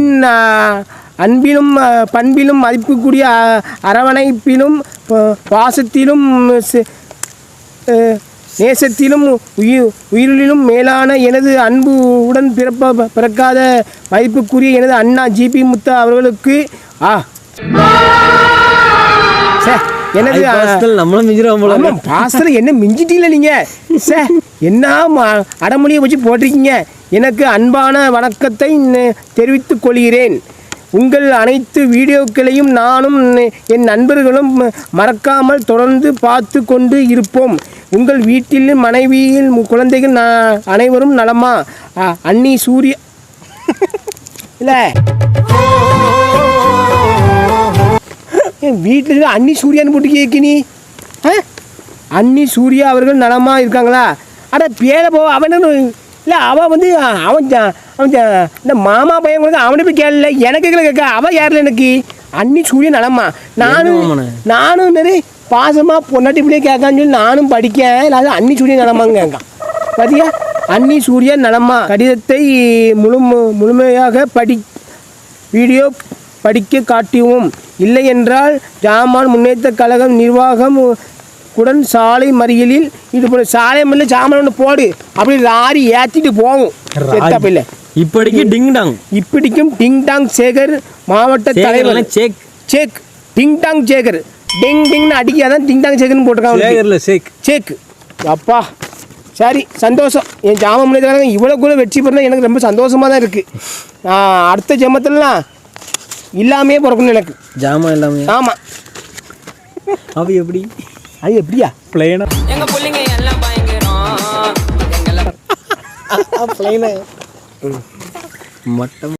அன்பின் அன்பிலும் பண்பிலும் மதிப்புக்குரிய அரவணைப்பிலும் பாசத்திலும் நேசத்திலும் உயிர் உயிரிலும் மேலான எனது அன்பு உடன் பிறப்ப பிறக்காத மதிப்புக்குரிய எனது அண்ணா ஜிபி முத்தா அவர்களுக்கு ஆ. சே, எனது ஆ, நம்மளும் மிஞ்சிரும் போல பாஸ்டர் என்ன மிஞ்சிட்டீங்கள நீங்க? சே என்ன அடமொழியை வச்சு போட்டிருக்கீங்க? எனக்கு அன்பான வணக்கத்தை தெரிவித்துக் கொள்கிறேன். உங்கள் அனைத்து வீடியோக்களையும் நானும் என் நண்பர்களும் மறக்காமல் தொடர்ந்து பார்த்து கொண்டு இருப்போம். உங்கள் வீட்டில் மனைவியில் குழந்தைகள் அனைவரும் நலமா? அ, அண்ணி சூரிய. இல்லை. வீட்டில் அன்னி சூர்யான்னு போட்டு கேட்க நீ ஆ? அன்னி சூர்யா அவர்கள் நலமா இருக்காங்களா? அட பேர போ அவன் இல்லை அவன் வந்து அவன் அவன் இந்த மாமா பையன் கூட அவனை போய் கேட்கல எனக்கு கேட்க அவன் யாரில் எனக்கு? அன்னி சூர்யா நலமா? நானும்? நானும் நிறைய பாசமாக பொன்னாட்டி இப்படியே கேட்கான்னு சொல்லி நானும் படிக்கேன் இல்லாத அன்னி சூர்யா நலமாங்க கேட்கான். பாத்தியா? அன்னி சூர்யா நலமா? கடிதத்தை முழு முழுமையாக படி வீடியோ படிக்க காட்டியும் இல்லை என்றால் ஜாமான் முன்னேற்ற கழகம் நிர்வாகம் உடன் சாலை மறியலில் ஈடுபடும் சாலை மறியல் ஜாமான் ஒன்று போடு. அப்படி லாரி ஏற்றிட்டு போகும். செத்தாப்பில்லை இப்படிக்கு டிங் டாங். இப்படிக்கும் டிங் டாங் சேகர் மாவட்ட தலைவர். சேக். சேக். Ding dong Sekar. டிங் டிங்னு அடிக்காதான் டிங் டாங் சேகர்னு போட்டிருக்காங்க. சேக். சேக்கு அப்பா. சரி சந்தோஷம். என் ஜாம முன்னேற்ற இவ்வளோ கூட வெற்றி பெறணும் எனக்கு ரொம்ப சந்தோஷமாக தான் இருக்குது அடுத்த ஜென்மத்திலலாம் இல்லாமையே பிறக்கணும் எனக்கு. ஜாமான் எல்லாமே ஆமாம் அவ எப்படி? அது எப்படியா? பிளைனா எங்க புள்ளைங்க எல்லாம் பயங்கரம். எங்கெல்லாம் மட்டம்